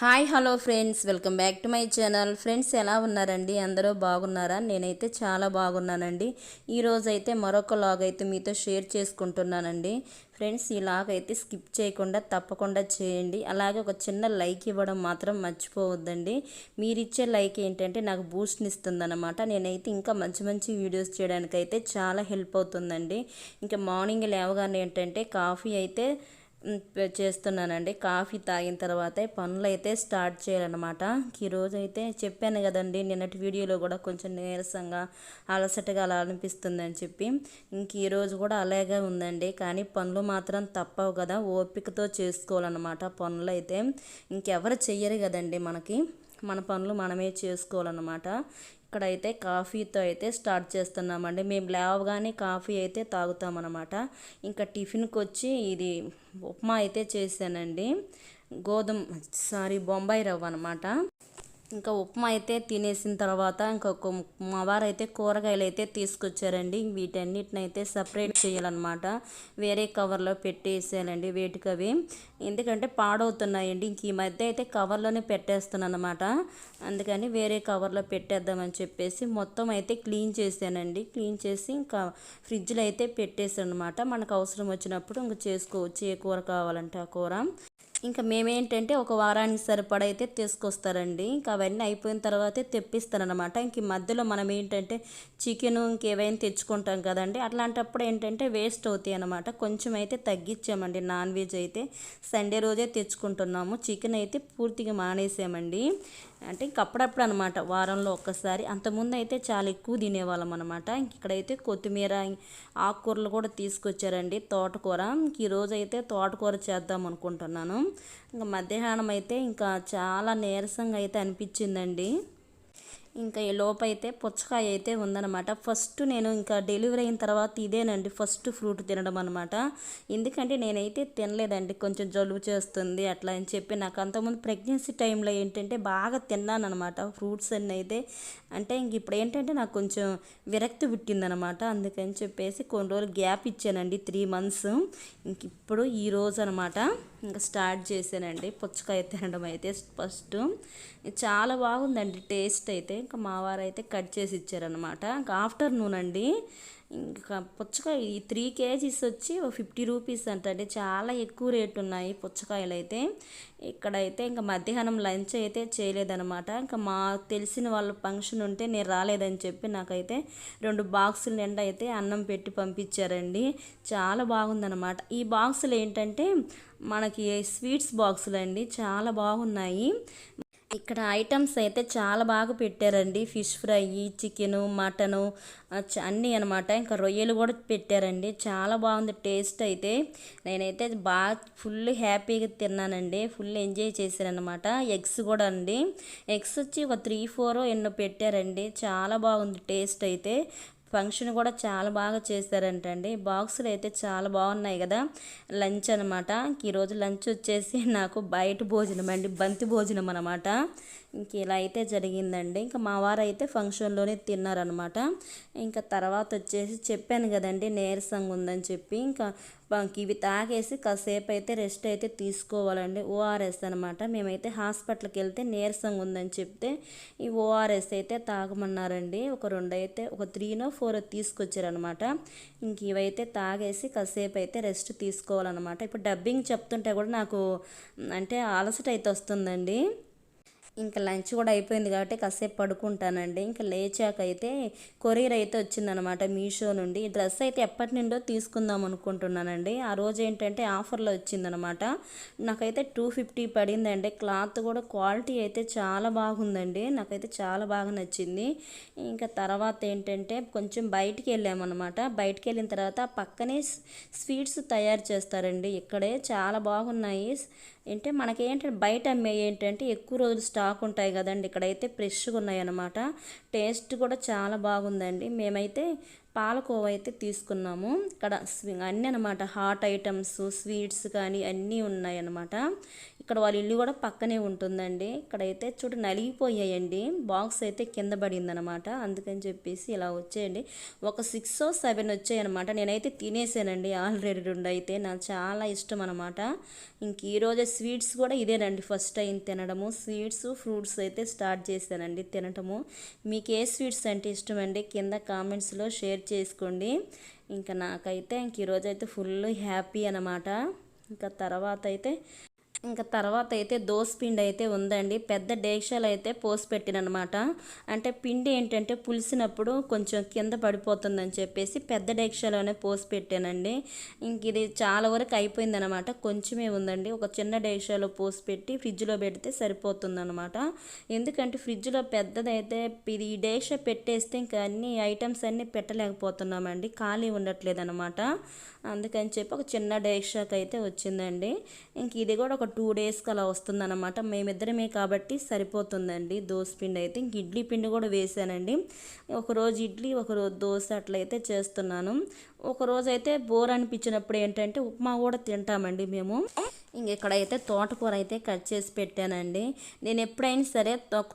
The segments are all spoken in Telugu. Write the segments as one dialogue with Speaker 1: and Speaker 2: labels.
Speaker 1: Hi hello friends. Welcome back to my channel. Friends ఎలా ఉన్నారండి? అందరూ బాగున్నారా? నేనైతే చాలా బాగున్నానండి. ఈరోజు అయితే మరొక లాగ్ అయితే మీతో షేర్ చేసుకుంటున్నానండి. ఫ్రెండ్స్ ఈ లాగ్ అయితే స్కిప్ చేయకుండా తప్పకుండా చేయండి. అలాగే ఒక చిన్న లైక్ ఇవ్వడం మాత్రం మర్చిపోవద్దండి. మీరు ఇచ్చే లైక్ ఏంటంటే నాకు బూస్ట్ని ఇస్తుందన్నమాట. నేనైతే ఇంకా మంచి మంచి వీడియోస్ చేయడానికైతే చాలా హెల్ప్ అవుతుందండి. ఇంకా మార్నింగ్ లేవగానే ఏంటంటే కాఫీ అయితే చేస్తున్నానండి. కాఫీ తాగిన తర్వాతే పనులు అయితే స్టార్ట్ చేయాలన్నమాట. ఈరోజు అయితే చెప్పాను కదండి నిన్నటి వీడియోలో కూడా కొంచెం నీరసంగా అలసటగా అలా అనిపిస్తుందని చెప్పి. ఇంక ఈరోజు కూడా అలాగే ఉందండి. కానీ పనులు మాత్రం తప్పవు కదా. ఓపికతో చేసుకోవాలన్నమాట పనులు అయితే ఇంకెవరు చెయ్యరు కదండి మనకి. మన పనులు మనమే చేసుకోవాలన్నమాట. ఇక్కడైతే కాఫీతో అయితే స్టార్ట్ చేస్తున్నామండి. మేము లేవగానే కాఫీ అయితే తాగుతామన్నమాట. ఇంకా టిఫిన్కి వచ్చి ఇది ఉప్మా అయితే చేశానండి. గోధుమ సారీ బొంబాయి రవ్వ అనమాట ఇంకా ఉప్మా అయితే తినేసిన తర్వాత ఇంకొక మా వారు అయితే కూరగాయలు అయితే తీసుకొచ్చారండి. వీటన్నిటిని అయితే సపరేట్ చేయాలన్నమాట. వేరే కవర్లో పెట్టేసేయాలండి వేటికవి ఎందుకంటే పాడవుతున్నాయండి. ఇంక ఈ మధ్య అయితే కవర్లోనే పెట్టేస్తున్నాను అనమాట అందుకని వేరే కవర్లో పెట్టేద్దామని చెప్పేసి మొత్తం అయితే క్లీన్ చేశానండి. క్లీన్ చేసి ఇంకా ఫ్రిడ్జ్లో అయితే పెట్టేసాను అనమాట మనకు అవసరం వచ్చినప్పుడు ఇంకా చేసుకోవచ్చు. ఏ కూర కావాలంటే ఆ కూర. ఇంకా మేమేంటంటే ఒక వారానికి సరిపడా అయితే తీసుకొస్తారండి. ఇంకా అవన్నీ అయిపోయిన తర్వాతే తెప్పిస్తారనమాట ఇంక మధ్యలో మనం ఏంటంటే చికెన్ ఇంకేవైనా తెచ్చుకుంటాం కదండి. అట్లాంటప్పుడు ఏంటంటే వేస్ట్ అవుతాయి అనమాట కొంచెం అయితే తగ్గించామండి. నాన్ వెజ్ అయితే సండే రోజే తెచ్చుకుంటున్నాము. చికెన్ అయితే పూర్తిగా మానేసామండి. అంటే ఇంక అప్పుడప్పుడు అనమాట వారంలో ఒక్కసారి. అంతకుముందు అయితే చాలా ఎక్కువ తినేవాళ్ళం అనమాట ఇక్కడైతే కొత్తిమీర ఆకుకూరలు కూడా తీసుకొచ్చారండి తోటకూర. ఇంక ఈరోజు అయితే తోటకూర చేద్దాం అనుకుంటున్నాను. ఇంకా మధ్యాహ్నం అయితే ఇంకా చాలా నీరసంగా అయితే అనిపించిందండి. ఇంకా లోపైతే పుచ్చకాయ అయితే ఉందన్నమాట. ఫస్ట్ నేను ఇంకా డెలివరీ అయిన తర్వాత ఇదేనండి ఫస్ట్ ఫ్రూట్ తినడం అనమాట ఎందుకంటే నేనైతే తినలేదండి. కొంచెం జలుబు చేస్తుంది అట్లా అని చెప్పి నాకు అంతకుముందు ప్రెగ్నెన్సీ టైంలో ఏంటంటే బాగా తిన్నాను అనమాట ఫ్రూట్స్ అన్నీ అయితే. అంటే ఇంక ఇప్పుడు ఏంటంటే నాకు కొంచెం విరక్తి పుట్టిందనమాట అందుకని చెప్పేసి కొన్ని రోజులు గ్యాప్ ఇచ్చానండి త్రీ మంత్స్. ఇంక ఇప్పుడు ఈ రోజు అనమాట ఇంకా స్టార్ట్ చేశానండి పుచ్చకాయ తినడం అయితే ఫస్ట్. చాలా బాగుందండి టేస్ట్ అయితే. ఇంకా మావారు అయితే కట్ చేసి ఇచ్చారనమాట ఇంకా ఆఫ్టర్నూన్ అండి. ఇంకా పుచ్చకాయ ఈ త్రీ కేజీస్ వచ్చి ఫిఫ్టీ రూపీస్ అంటండి. చాలా ఎక్కువ రేట్ ఉన్నాయి పుచ్చకాయలు అయితే ఇక్కడైతే ఇంకా మధ్యాహ్నం లంచ్ అయితే చేయలేదనమాట ఇంకా మా తెలిసిన వాళ్ళ ఫంక్షన్ ఉంటే నేను రాలేదని చెప్పి నాకైతే రెండు బాక్సుల నిండా అయితే అన్నం పెట్టి పంపించారండి. చాలా బాగుందనమాట ఈ బాక్సులు ఏంటంటే మనకి స్వీట్స్ బాక్సులు అండి చాలా బాగున్నాయి. ఇక్కడ ఐటమ్స్ అయితే చాలా బాగా పెట్టారండి. ఫిష్ ఫ్రై చికెను మటను చ- అన్నీ అనమాట ఇంకా రొయ్యలు కూడా పెట్టారండి. చాలా బాగుంది టేస్ట్ అయితే. నేనైతే బాగా ఫుల్ హ్యాపీగా తిన్నానండి. ఫుల్ ఎంజాయ్ చేశానమాట అనమాట ఎగ్స్ కూడా అండి. ఎగ్స్ వచ్చి ఒక త్రీ ఫోర్ ఎన్నో పెట్టారండి. చాలా బాగుంది టేస్ట్ అయితే. ఫంక్షన్ కూడా చాలా బాగా చేశారంటండి. బాక్సులు అయితే చాలా బాగున్నాయి కదా. లంచ్ అనమాట ఈరోజు లంచ్ వచ్చేసి నాకు బయట భోజనం అండి. బంతి భోజనం అనమాట ఇంక ఇలా అయితే జరిగిందండి. ఇంకా మా వారు అయితే ఫంక్షన్లోనే తిన్నారనమాట ఇంకా తర్వాత వచ్చేసి చెప్పాను కదండి నీరసంగా ఉందని చెప్పి. ఇంకా ఇవి తాగేసి కాసేపు అయితే రెస్ట్ అయితే తీసుకోవాలండి. ఓఆర్ఎస్ అనమాట మేమైతే హాస్పిటల్కి వెళ్తే నీరసంగా ఉందని చెప్తే ఈ ఓఆర్ఎస్ అయితే తాగమన్నారండి. ఒక రెండు అయితే ఒక త్రీనో ఫోర్ తీసుకొచ్చారనమాట ఇంక ఇవైతే తాగేసి కాసేపు అయితే రెస్ట్ తీసుకోవాలన్నమాట. ఇప్పుడు డబ్బింగ్ చెప్తుంటే కూడా నాకు అంటే అలసట అయితే వస్తుందండి. ఇంకా లంచ్ కూడా అయిపోయింది కాబట్టి కాసేపు పడుకుంటానండి. ఇంకా లేచాక అయితే కొరియర్ అయితే వచ్చిందనమాట మీషో నుండి. ఈ డ్రెస్ అయితే ఎప్పటి నుండో తీసుకుందాం అనుకుంటున్నానండి. ఆ రోజు ఏంటంటే ఆఫర్లో వచ్చిందనమాట. నాకైతే టూ ఫిఫ్టీ పడిందండి. క్లాత్ కూడా క్వాలిటీ అయితే చాలా బాగుందండి. నాకైతే చాలా బాగా నచ్చింది. ఇంకా తర్వాత ఏంటంటే కొంచెం బయటికి వెళ్ళామన్నమాట బయటికి వెళ్ళిన తర్వాత పక్కనే స్వీట్స్ తయారు చేస్తారండి ఇక్కడే. చాలా బాగున్నాయి. అంటే మనకేంటంటే బయట అమ్మే ఏంటంటే ఎక్కువ రోజులు స్టాక్ ఉంటాయి కదండి. ఇక్కడైతే ఫ్రెష్గా ఉన్నాయి అన్నమాట టేస్ట్ కూడా చాలా బాగుందండి. మేమైతే పాలకోవ అయితే తీసుకున్నాము. ఇక్కడ స్వి- అన్నీ అనమాట హాట్ ఐటమ్స్ స్వీట్స్ కానీ అన్నీ ఉన్నాయన్నమాట. ఇక్కడ వాళ్ళ ఇల్లు కూడా పక్కనే ఉంటుందండి. ఇక్కడైతే చూడు నలిగిపోయాయండి. బాక్స్ అయితే కింద పడిందనమాట అందుకని చెప్పేసి ఇలా వచ్చేయండి. ఒక సిక్స్ సెవెన్ వచ్చాయన్నమాట. నేనైతే తినేసానండి ఆల్రెడీ రెండు అయితే. నాకు చాలా ఇష్టం అనమాట ఇంక ఈరోజే స్వీట్స్ కూడా ఇదేనండి ఫస్ట్ టైం తినడము. స్వీట్స్ ఫ్రూట్స్ అయితే స్టార్ట్ చేశానండి తినటము. మీకు ఏ స్వీట్స్ అంటే ఇష్టం అండి కింద కామెంట్స్లో షేర్ చేసుకోండి. ఇంకా నాకైతే ఇంక ఈరోజైతే ఫుల్ హ్యాపీ అనమాట ఇంకా తర్వాత అయితే ఇంకా తర్వాత అయితే దోశ పిండి అయితే ఉందండి. పెద్ద డేక్షాలు అయితే పోసి పెట్టినమాట అంటే పిండి ఏంటంటే పులిసినప్పుడు కొంచెం కింద పడిపోతుందని చెప్పేసి పెద్ద డేక్షాలోనే పోసి పెట్టానండి. ఇంక ఇది చాలా వరకు అయిపోయింది అనమాట కొంచెమే ఉందండి. ఒక చిన్న డేక్షాలో పోసి పెట్టి ఫ్రిడ్జ్లో పెడితే సరిపోతుందనమాట. ఎందుకంటే ఫ్రిడ్జ్లో పెద్దదైతే ఇది ఈ డేక్ష పెట్టేస్తే ఇంకా అన్ని ఐటమ్స్ అన్నీ పెట్టలేకపోతున్నామండి. ఖాళీ ఉండట్లేదు అనమాట అందుకని చెప్పి ఒక చిన్న డేక్షాకి అయితే వచ్చిందండి. ఇంక ఇది కూడా ఒక టూ డేస్కి అలా వస్తుందన్నమాట. మేమిద్దరమే కాబట్టి సరిపోతుందండి దోశ పిండి అయితే. ఇంక ఇడ్లీ పిండి కూడా వేసానండి. ఒకరోజు ఇడ్లీ ఒకరోజు దోశ అట్లయితే చేస్తున్నాను. ఒకరోజు అయితే బోర్ అనిపించినప్పుడు ఏంటంటే ఉప్మా కూడా తింటామండి మేము. ఇంక ఇక్కడైతే తోటకూర అయితే కట్ చేసి పెట్టానండి. నేను ఎప్పుడైనా సరే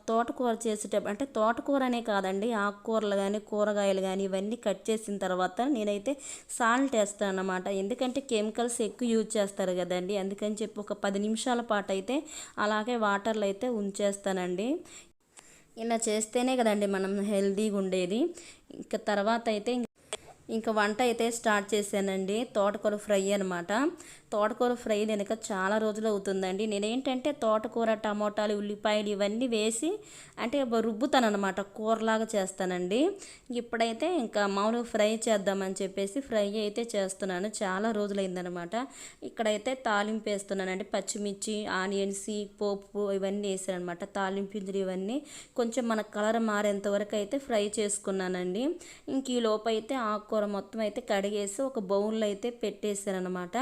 Speaker 1: తోటకూర చేసేటప్పుడు అంటే తోటకూర అనే కాదండి ఆకుకూరలు కానీ కూరగాయలు కానీ ఇవన్నీ కట్ చేసిన తర్వాత నేనైతే సాల్ట్ వేస్తాను అన్నమాట ఎందుకంటే కెమికల్స్ ఎక్కువ యూజ్ చేస్తారు కదండి. అందుకని చెప్పి ఒక పది నిమిషాల పాటు అయితే అలాగే వాటర్లో అయితే ఉంచేస్తానండి. ఇలా చేస్తేనే కదండి మనం హెల్తీగా ఉండేది. ఇంకా తర్వాత అయితే ఇంకా వంట అయితే స్టార్ట్ చేశానండి. తోటకూర ఫ్రై అనమాట తోటకూర ఫ్రై వెనుక చాలా రోజులు అవుతుందండి. నేనేంటంటే తోటకూర టమోటాలు ఉల్లిపాయలు ఇవన్నీ వేసి అంటే రుబ్బుతాను అనమాట కూరలాగా చేస్తానండి. ఇప్పుడైతే ఇంకా మామూలుగా ఫ్రై చేద్దామని చెప్పేసి ఫ్రై అయితే చేస్తున్నాను. చాలా రోజులైందనమాట ఇక్కడైతే తాలింపు వేస్తున్నానండి. పచ్చిమిర్చి ఆనియన్స్ పోపు ఇవన్నీ వేసాను అనమాట తాలింపులు ఇవన్నీ కొంచెం మన కలర్ మారేంత వరకు అయితే ఫ్రై చేసుకున్నానండి. ఇంక ఈ లోపు అయితే ఆకుకూర మొత్తం అయితే కడిగేసి ఒక బౌల్లో అయితే పెట్టేసాను అనమాట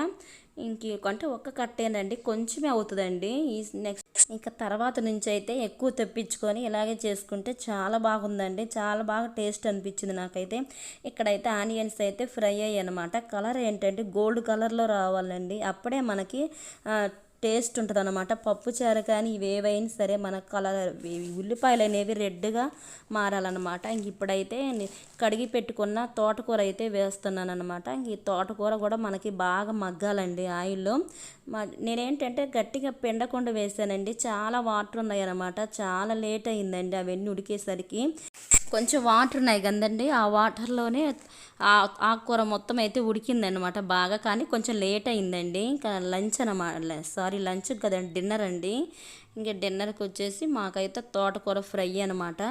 Speaker 1: ఇంకంటే ఒక్క కట్టేనండి కొంచెమే అవుతుందండి. ఈ నెక్స్ట్ ఇంకా తర్వాత నుంచి అయితే ఎక్కువ తెప్పించుకొని ఇలాగే చేసుకుంటే చాలా బాగుందండి. చాలా బాగా టేస్ట్ అనిపించింది నాకైతే. ఇక్కడైతే ఆనియన్స్ అయితే ఫ్రై అయ్యాయి అనమాట కలర్ ఏంటంటే గోల్డ్ కలర్లో రావాలండి. అప్పుడే మనకి టేస్ట్ ఉంటుంది అనమాట పప్పు చారు కానీ ఇవేవైనా సరే మన కలర్ ఉల్లిపాయలు అనేవి రెడ్గా మారాలన్నమాట. ఇంక ఇప్పుడైతే కడిగి పెట్టుకున్న తోటకూర అయితే వేస్తున్నాను అనమాట ఇంక ఈ తోటకూర కూడా మనకి బాగా మగ్గాలండి ఆయిల్లో. నేనేంటంటే గట్టిగా పెండకుండా వేసానండి. చాలా వాటర్ ఉన్నాయి అనమాట చాలా లేట్ అయిందండి అవన్నీ ఉడికేసరికి. కొంచెం వాటర్ ఉన్నాయి కదండి ఆ వాటర్లోనే ఆ ఆకుకూర మొత్తం అయితే ఉడికిందనమాట బాగా. కానీ కొంచెం లేట్ అయిందండి. ఇంకా లంచ్ అనమాట సారీ లంచ్ కదండి డిన్నర్ అండి. ఇంకా డిన్నర్కి వచ్చేసి మాకైతే తోటకూర ఫ్రై అనమాట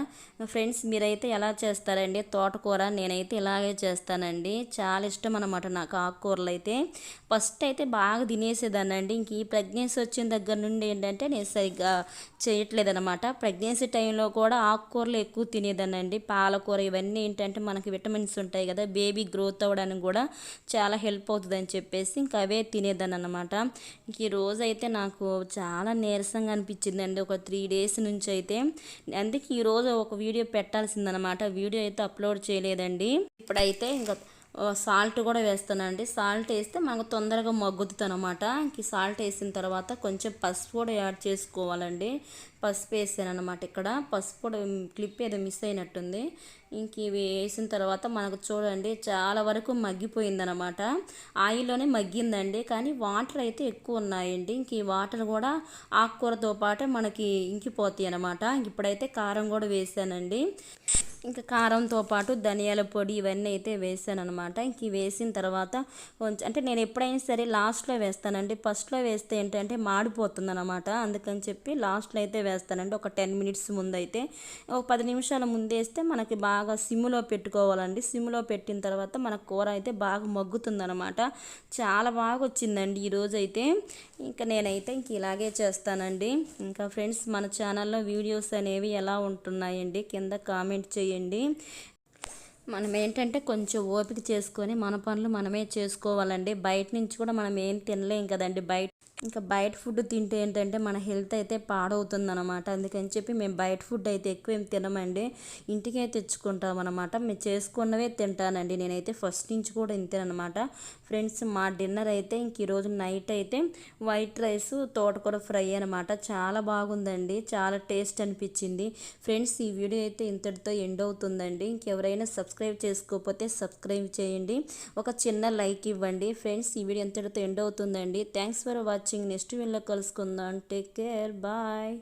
Speaker 1: ఫ్రెండ్స్ మీరైతే ఎలా చేస్తారండి? తోటకూర నేనైతే ఇలాగే చేస్తానండి. చాలా ఇష్టం అనమాట నాకు ఆకుకూరలు అయితే. ఫస్ట్ అయితే బాగా తినేసేదానండి ఇంక ఈ ప్రెగ్నెన్సీ వచ్చిన దగ్గర నుండి ఏంటంటే నేను సరిగ్గా చేయట్లేదనమాట ప్రెగ్నెన్సీ టైంలో కూడా ఆకుకూరలు ఎక్కువ తినేదానండి పాలకూర ఇవన్నీ ఏంటంటే మనకి విటమిన్స్ ఉంటాయి కదా బేబీ గ్రోత్ అవ్వడానికి కూడా చాలా హెల్ప్ అవుతుందని చెప్పేసి ఇంకా అవే తినేదాన్ని అనమాట ఇంక ఈ రోజైతే అయితే నాకు చాలా నీరసంగా అనిపించింది అనిపించిందండి ఒక త్రీ డేస్ నుంచి అయితే. అందుకే ఈరోజు ఒక వీడియో పెట్టాల్సిందనమాట. వీడియో అయితే అప్లోడ్ చేయలేదండి. ఇప్పుడైతే ఇంకా సాల్ట్ కూడా వేస్తానండి. సాల్ట్ వేస్తే మనకు తొందరగా మగ్గుతుంది అనమాట ఇంక సాల్ట్ వేసిన తర్వాత కొంచెం పసుపు కూడా యాడ్ చేసుకోవాలండి. పసుపు వేసాను అనమాట ఇక్కడ. పసుపు కూడా క్లిప్ ఏదో మిస్ అయినట్టుంది. ఇంక ఇవి వేసిన తర్వాత మనకు చూడండి చాలా వరకు మగ్గిపోయిందనమాట ఆయిల్లోనే మగ్గిందండి. కానీ వాటర్ అయితే ఎక్కువ ఉన్నాయండి. ఇంక ఈ వాటర్ కూడా ఆకుకూరతో పాటే మనకి ఇంకిపోతాయి అనమాట ఇప్పుడైతే కారం కూడా వేసానండి. ఇంకా కారంతో పాటు ధనియాల పొడి ఇవన్నీ అయితే వేసాను అనమాట ఇంక వేసిన తర్వాత కొంచెం అంటే నేను ఎప్పుడైనా సరే లాస్ట్లో వేస్తానండి. ఫస్ట్లో వేస్తే ఏంటంటే మాడిపోతుంది అనమాట అందుకని చెప్పి లాస్ట్లో అయితే వేస్తానండి. ఒక టెన్ మినిట్స్ ముందు అయితే ఒక పది నిమిషాల ముందేస్తే మనకి బాగా సిమ్లో పెట్టుకోవాలండి. సిమ్లో పెట్టిన తర్వాత మన కూర అయితే బాగా మగ్గుతుంది అనమాట చాలా బాగా వచ్చిందండి ఈరోజు అయితే ఇంకా నేనైతే ఇంక ఇలాగే చేస్తానండి. ఇంకా ఫ్రెండ్స్ మన ఛానల్లో వీడియోస్ అనేవి ఎలా ఉంటున్నాయండి? కింద కామెంట్ చేయండి. మనం ఏంటంటే కొంచెం ఓపిక చేసుకొని మన పనులు మనమే చేసుకోవాలండి. బయట నుంచి కూడా మనం ఏం తినలేం కదండి. బయట ఇంకా బయట ఫుడ్ తింటే ఏంటంటే మన హెల్త్ అయితే పాడవుతుంది అనమాట అందుకని చెప్పి మేము బయట ఫుడ్ అయితే ఎక్కువ ఏం తినమండి. ఇంటికే తెచ్చుకుంటాం అనమాట మేము చేసుకున్నవే తింటానండి. నేనైతే ఫస్ట్ నుంచి కూడా ఇంతేనమాట ఫ్రెండ్స్ మా డిన్నర్ అయితే ఇంక ఈరోజు నైట్ అయితే వైట్ రైస్ తోటకూర ఫ్రై అనమాట చాలా బాగుందండి. చాలా టేస్ట్ అనిపించింది. ఫ్రెండ్స్ ఈ వీడియో అయితే ఇంతటితో ఎండ్ అవుతుందండి. ఇంకెవరైనా సబ్స్క్రైబ్ చేసుకోకపోతే సబ్స్క్రైబ్ చేయండి. ఒక చిన్న లైక్ ఇవ్వండి. ఫ్రెండ్స్ ఈ వీడియో ఇంతటితో ఎండ్ అవుతుందండి. Thanks for watching watching next వీడియోలో కలుసుకుందాం. Take care bye